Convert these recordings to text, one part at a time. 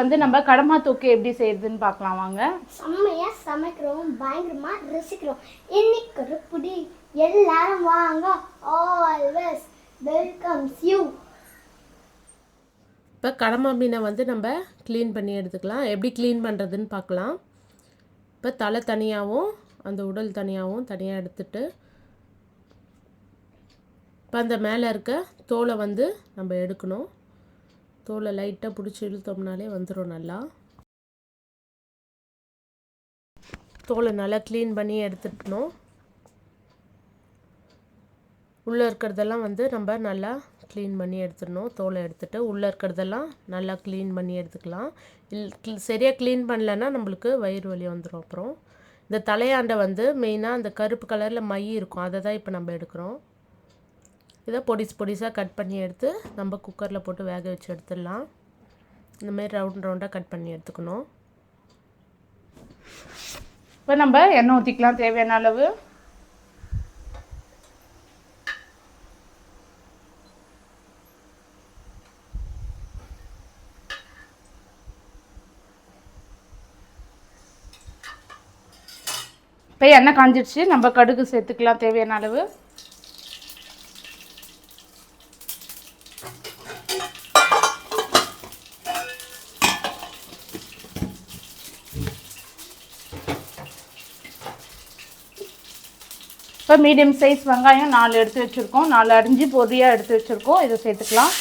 வந்து நம்ம கடமா தொக்கு எப்படி செய்யறதுன்னு பார்க்கலாம் வாங்க. செம்மையா சமைக்கிறோம் பயங்கரமா ரசிக்கிறோம். இன்னைக்கு ஒரு புடி. எல்லாரும் வாங்க. ஆல்வேஸ் வெல்கம்ஸ் யூ இப்போ கடமா மீனை வந்து நம்ம க்ளீன் பண்ணி எடுத்துக்கலாம். எப்படி க்ளீன் பண்ணுறதுன்னு பார்க்கலாம். இப்போ தலை தனியாகவும் அந்த உடல் தனியாகவும் தனியாக எடுத்துட்டு இப்போ அந்த மேலே இருக்க தோலை வந்து நம்ம எடுக்கணும். தோலை லைட்டாக பிடிச்சி இழுத்தோம்னாலே வந்துடும் நல்லா. தோலை நல்லா க்ளீன் பண்ணி எடுத்துக்கணும். உள்ளே இருக்கிறதெல்லாம் வந்து நம்ம நல்லா க்ளீன் பண்ணி எடுத்துடணும். தோலை எடுத்துகிட்டு உள்ளே இருக்கிறதெல்லாம் நல்லா க்ளீன் பண்ணி எடுத்துக்கலாம். இல் சரியாக க்ளீன் பண்ணலன்னா நம்மளுக்கு வயிறு வலி வந்துடும் அப்புறம் இந்த தலையாண்டை வந்து மெயினாக அந்த கருப்பு கலரில் மை இருக்கும். அதை தான் இப்போ நம்ம எடுக்கிறோம். இதை பொடிஸ் பொடிஸாக கட் பண்ணி எடுத்து நம்ம குக்கரில் போட்டு வேக வச்சு எடுத்துடலாம். இந்த மாதிரி ரவுண்ட் ரவுண்டாக கட் பண்ணி எடுத்துக்கணும். இப்போ நம்ம எண்ணெய் ஊற்றிக்கலாம் தேவையான அளவு. இப்போ எண்ணெய் காஞ்சிடுச்சு நம்ம கடுகு சேர்த்துக்கலாம். தேவையான அளவு. இப்போ மீடியம் சைஸ் வெங்காயம் நாலு எடுத்து வச்சுருக்கோம். நாலு அரிஞ்சு பொதியாக எடுத்து வச்சுருக்கோம். இதை சேர்த்துக்கலாம்.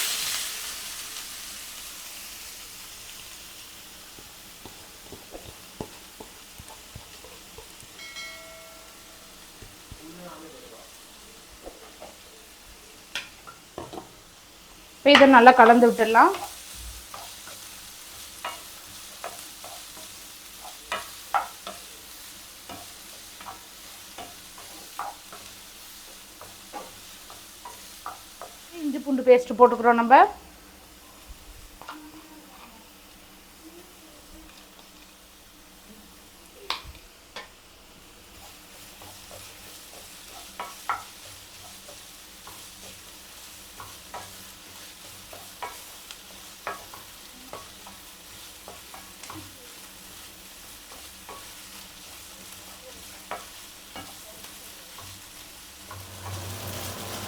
இப்போ இதை நல்லா கலந்து விட்டுடலாம். இஞ்சி பூண்டு பேஸ்ட் போட்டுக்கிறோம் நம்ம.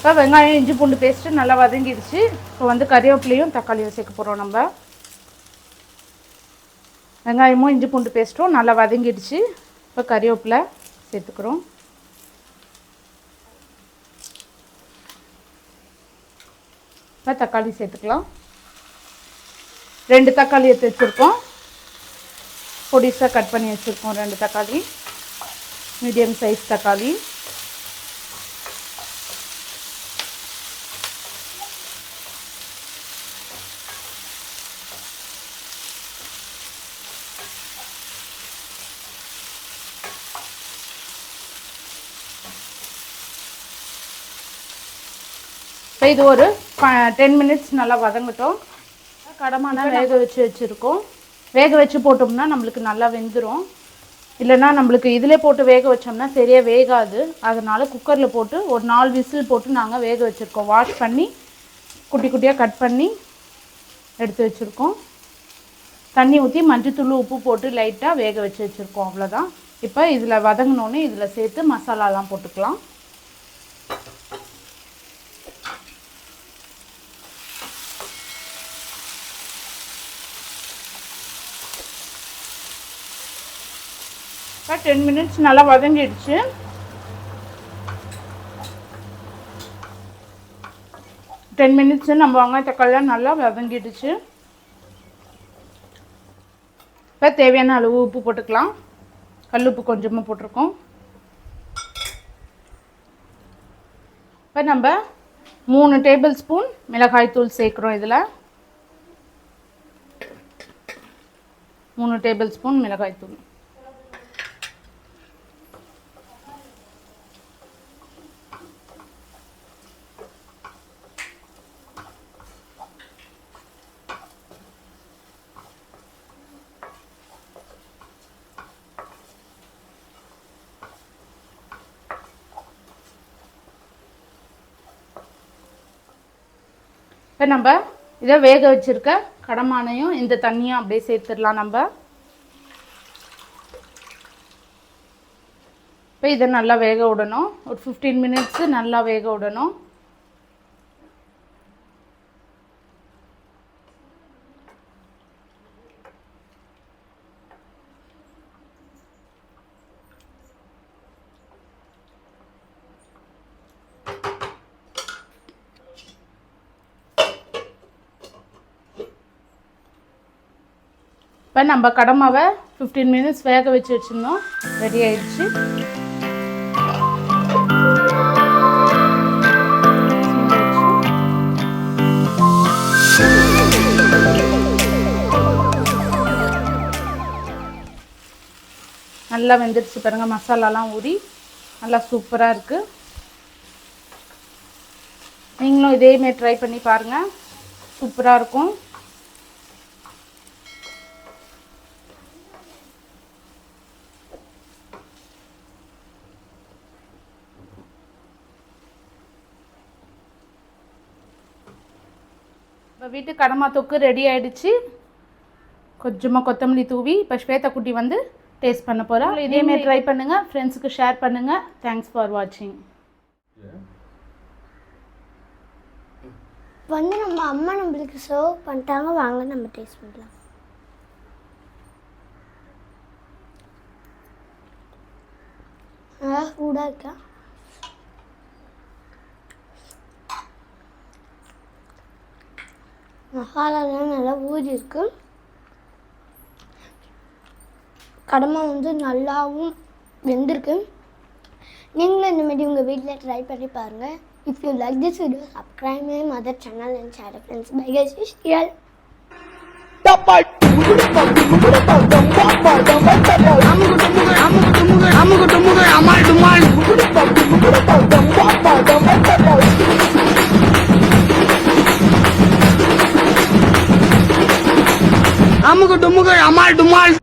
இப்போ வெங்காயம் இஞ்சி பூண்டு பேஸ்ட்டு நல்லா வதங்கிடுச்சு. இப்போ வந்து கறிவேப்பிலையும் தக்காளியும் சேர்க்க போகிறோம் நம்ம. வெங்காயமும் இஞ்சி பூண்டு பேஸ்ட்டும் நல்லா வதங்கிடுச்சு. இப்போ கறிவேப்பிலை சேர்த்துக்கிறோம். இப்போ தக்காளி சேர்த்துக்கலாம். ரெண்டு தக்காளி எடுத்து வச்சுருக்கோம். பொடிசாக கட் பண்ணி வச்சுருக்கோம் ரெண்டு தக்காளி. மீடியம் சைஸ் தக்காளி. இப்போ இது ஒரு டென் மினிட்ஸ் நல்லா வதங்கட்டும். கடமான வேக வச்சு வச்சுருக்கோம். வேக வச்சு போட்டோம்னா நம்மளுக்கு நல்லா வெந்துடும் இல்லைன்னா நம்மளுக்கு இதிலே போட்டு வேக வச்சோம்னா சரியாக வேகாது. அதனால் குக்கரில் போட்டு ஒரு நாலு விசில் போட்டு நாங்கள் வேக வச்சுருக்கோம். வாஷ் பண்ணி குட்டி குட்டியாக கட் பண்ணி எடுத்து வச்சுருக்கோம். தண்ணி ஊற்றி மஞ்சத்தூள் உப்பு போட்டு லைட்டாக வேக வச்சு வச்சுருக்கோம். அவ்வளோதான் இப்போ இதில் வதங்கினோன்னே இதில் சேர்த்து மசாலாலாம் போட்டுக்கலாம். இப்போ டென் மினிட்ஸ் நல்லா வதங்கிடுச்சு. டென் மினிட்ஸ் நம்ம வெங்காய தக்காளிலாம் நல்லா வதங்கிடுச்சு. இப்போ தேவையான அளவு உப்பு போட்டுக்கலாம். கல் உப்பு கொஞ்சமாக போட்டிருக்கோம். இப்போ நம்ம மூணு டேபிள் ஸ்பூன் மிளகாய்த்தூள் சேர்க்குறோம் இதில். மூணு டேபிள் ஸ்பூன் மிளகாய்த்தூள் இப்போ நம்ம இதை வேக வச்சுருக்க கடமானையும் இந்த தண்ணியும் அப்படியே சேர்த்துடலாம் நம்ம. இப்போ இதை நல்லா வேக விடணும். ஒரு ஃபிஃப்டீன் மினிட்ஸு நல்லா வேக விடணும். இப்போ நம்ம கடமாவை ஃபிஃப்டீன் மினிட்ஸ் வேக வச்சு வச்சுருந்தோம். ரெடி ஆயிடுச்சு. நல்லா வெந்துருச்சு பாருங்க மசாலாலாம் ஊறி. நல்லா சூப்பராக இருக்குது நீங்களும் இதேமாரி ட்ரை பண்ணி பாருங்கள் சூப்பராக இருக்கும். இப்போ வீட்டு கடமா தொக்கு ரெடி ஆயிடுச்சு. கொஞ்சமாக கொத்தமல்லி தூவி இப்போ ஸ்வேதா குட்டி வந்து டேஸ்ட் பண்ண போகிறோம் இதேமாரி ட்ரை பண்ணுங்கள் ஃப்ரெண்ட்ஸுக்கு ஷேர் பண்ணுங்கள் தேங்க்ஸ் ஃபார் வாட்சிங் வந்து நம்ம அம்மா நம்மளுக்கு சர்வ் பண்ணிட்டாங்க. வாங்க நம்ம டேஸ்ட் பண்ணலாம். நல்லா சூடாக இருக்கா? மசாலாலாம் நல்லா ஊறி இருக்கு கடமை வந்து நல்லாவும் வெந்திருக்கு. நீங்களும் இந்தமாதிரி உங்கள் வீட்டில் ட்ரை பண்ணி பாருங்கள் if you like this video subscribe my mother channel and share friends bye guys real